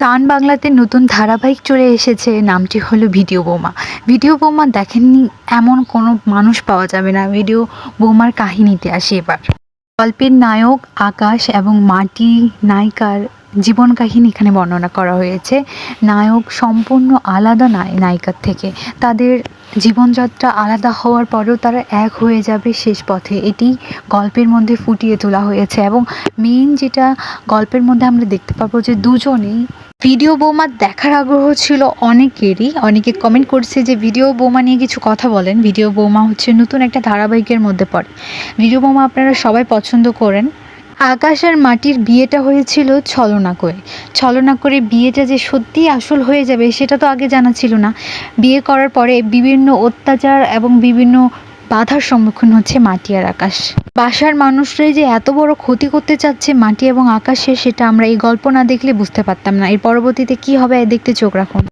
টান বাংলাতে নতুন ধারাবাহিক চলে এসেছে, নামটি হলো ভিডিও বোমা। ভিডিও বোমা দেখেননি, এমন কোনো মানুষ পাওয়া যাবে না। ভিডিও বোমার কাহিনীতে আসে এবার। গল্পের নায়ক আকাশ এবং মাটি নায়িকার জীবন কাহিনী এখানে বর্ণনা করা হয়েছে। নায়ক সম্পূর্ণ আলাদা নায় নায়িকার থেকে। তাদের জীবনযাত্রা আলাদা হওয়ার পরেও তারা এক হয়ে যাবে শেষ পথে। এটি গল্পের মধ্যে ফুটিয়ে তোলা হয়েছে এবং মেইন যেটা গল্পের মধ্যে আমরা দেখতে পাবো যে দুজনেই ভিডিও বৌমা দেখার আগ্রহ ছিল অনেকেরই। অনেকে কমেন্ট করছে যে, ভিডিও বৌমা নিয়ে কিছু কথা বলেন। ভিডিও বৌমা হচ্ছে নতুন একটা ধারাবাহিকের মধ্যে পড়ে। ভিডিও বৌমা আপনারা সবাই পছন্দ করেন। আকাশ আর মাটির বিয়েটা হয়েছিল ছলনা করে ছলনা করে বিয়েটা যে সত্যিই আসল হয়ে যাবে, সেটা তো আগে জানা ছিল না। বিয়ে করার পরে বিভিন্ন অত্যাচার এবং বিভিন্ন বাধার সম্মুখীন হচ্ছে মাটি আর আকাশ। বাসার মানুষরাই যে এত বড় ক্ষতি করতে চাচ্ছে মাটি এবং আকাশে, সেটা আমরা এই গল্প না দেখলে বুঝতে পারতাম না। এর পরবর্তীতে কি হবে দেখতে চোখ রাখুন।